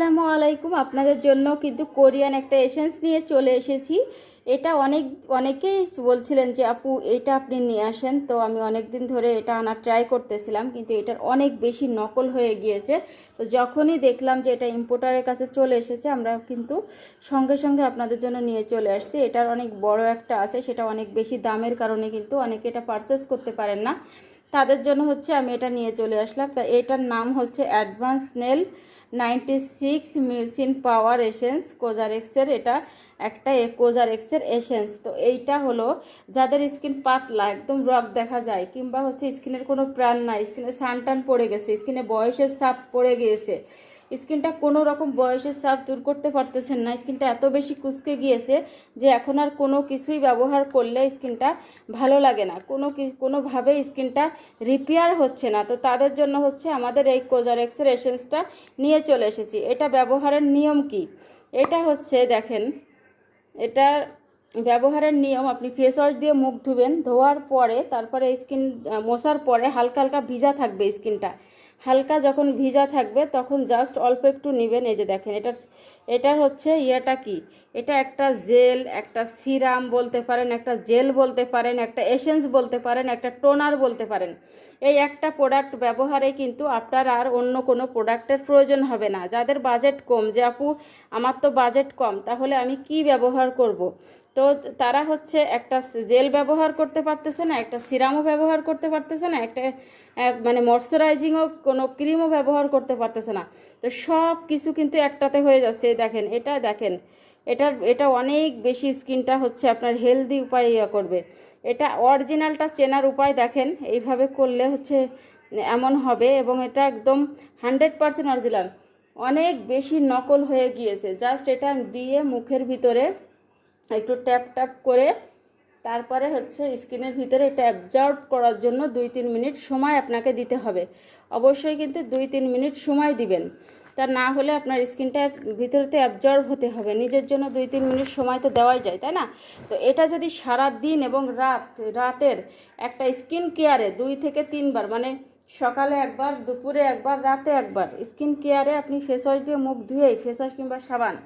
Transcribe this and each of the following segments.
আসসালামু আলাইকুম। আপনাদের জন্য কিন্তু কোরিয়ান একটা এসেন্স নিয়ে চলে এসেছি। এটা অনেক, অনেকেই বলছিলেন যে, আপু, এটা আপনি নিয়ে আসেন। তো আমি অনেক দিন ধরে এটা আনার ট্রাই করতেছিলাম, কিন্তু এটার অনেক বেশি নকল হয়ে গিয়েছে। তো যখনই দেখলাম যে এটা ইম্পোর্টারের কাছে চলে এসেছে, আমরা কিন্তু সঙ্গে সঙ্গে আপনাদের জন্য নিয়ে চলে আসছি। এটার অনেক বড় একটা আছে, সেটা অনেক বেশি দামের কারণে কিন্তু অনেকে এটা পারচেস করতে পারেন না। তাদের জন্য হচ্ছে আমি এটা নিয়ে চলে আসলাম। তা এটার নাম হচ্ছে advance nail ninety six mucin power essence কোজারেক্সের এটা একটা কোজারেক্সের এসেন্স তো এইটা হলো যাদের স্কিন পাতলা, একদম রক দেখা যায়, কিংবা হচ্ছে স্কিনের কোনো প্রাণ নাই, স্কিনে সানটান পড়ে গেছে, স্কিনে বয়সের সাপ পড়ে গিয়েছে স্কিনটা কোনো রকম বয়সের চাপ দূর করতে পারতেছেন না। স্কিনটা এত বেশি কুচকে গিয়েছে যে এখন আর কোনো কিছুই ব্যবহার করলে স্কিনটা ভালো লাগে না। কোনো কি- কোনোভাবে স্কিনটা রিপেয়ার হচ্ছে না। তো তাদের জন্য হচ্ছে আমাদের এই কোজারেক্সের এসেন্সটা নিয়ে চলে এসেছি। এটা ব্যবহারের নিয়ম কি? এটা হচ্ছে দেখেন, এটা ব্যবহারের নিয়ম, আপনি ফেস ওয়াশ দিয়ে মুখ ধুবেন, ধোয়ার পরে, তারপরে স্কিন মশার পরে হালকা হালকা ভিজা থাকবে স্কিনটা। হালকা যখন ভিজা থাকবে তখন জাস্ট অল্প একটু নেবেন এই যে দেখেন এটার এটার হচ্ছে ইয়েটা কি? এটা একটা জেল, একটা সিরাম বলতে পারেন, একটা জেল বলতে পারেন, একটা এসেন্স বলতে পারেন, একটা টোনার বলতে পারেন। এই একটা প্রোডাক্ট ব্যবহারে কিন্তু আপনার আর অন্য কোনো প্রোডাক্টের প্রয়োজন হবে না। যাদের বাজেট কম, যে আপু, আমার তো বাজেট কম, তাহলে আমি কি ব্যবহার করব। তো তারা হচ্ছে একটা জেল ব্যবহার করতে পারতেছে না, একটা সিরামও ব্যবহার করতে পারতেছে না, একটা, এক মানে ময়শ্চারাইজিংও, কোনো ক্রিমও ব্যবহার করতে পারতেছে না। তো সব কিছু কিন্তু একটাতে হয়ে যাচ্ছে। দেখেন, এটা দেখেন, এটার, এটা অনেক বেশি স্কিনটা হচ্ছে আপনার হেলদি উপায় ইয়ে করবে। এটা অরিজিনালটা চেনার উপায় দেখেন, এইভাবে করলে হচ্ছে এমন হবে এবং এটা একদম হান্ড্রেড পারসেন্ট অরিজিনাল। অনেক বেশি নকল হয়ে গিয়েছে, জাস্ট এটা দিয়ে মুখের ভিতরে একটু ট্যাপ ট্যাপ করে তারপরে হচ্ছে স্কিনের ভিতরে এটা অ্যাবজর্ব করার জন্য দুই তিন মিনিট সময় আপনাকে দিতে হবে। অবশ্যই কিন্তু দুই তিন মিনিট সময় দিবেন। তা না হলে আপনার স্কিনটা ভিতরেতে অ্যাবজর্ব হতে হবে। নিজের জন্য দুই তিন মিনিট সময় তো দেওয়াই যায়, তাই না? তো এটা যদি সারা দিন এবং রাত, রাতের একটা স্কিন কেয়ারে দুই থেকে তিনবার মানে সকালে একবার, দুপুরে একবার, রাতে একবার স্কিন কেয়ারে আপনি ফেস ওয়াশ দিয়ে মুখ ধুয়েই ফেস ওয়াশ কিংবা সাবান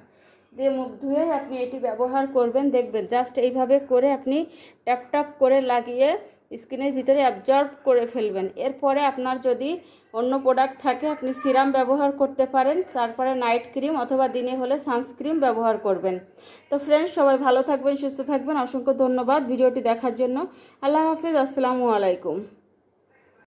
দিয়ে মুখ ধুয়ে আপনি এটি ব্যবহার করবেন, দেখবেন। জাস্ট এইভাবে করে আপনি ট্যাপ ট্যাপ করে লাগিয়ে স্কিনের ভিতরে অ্যাবজর্ব করে ফেলবেন। এরপরে আপনার যদি অন্য প্রোডাক্ট থাকে, আপনি সিরাম ব্যবহার করতে পারেন। তারপরে নাইট ক্রিম অথবা দিনে হলে সানস্ক্রিম ব্যবহার করবেন। তো ফ্রেন্ডস সবাই ভালো থাকবেন, সুস্থ থাকবেন। অসংখ্য ধন্যবাদ ভিডিওটি দেখার জন্য। আল্লাহ হাফিজ, আসসালামু আলাইকুম।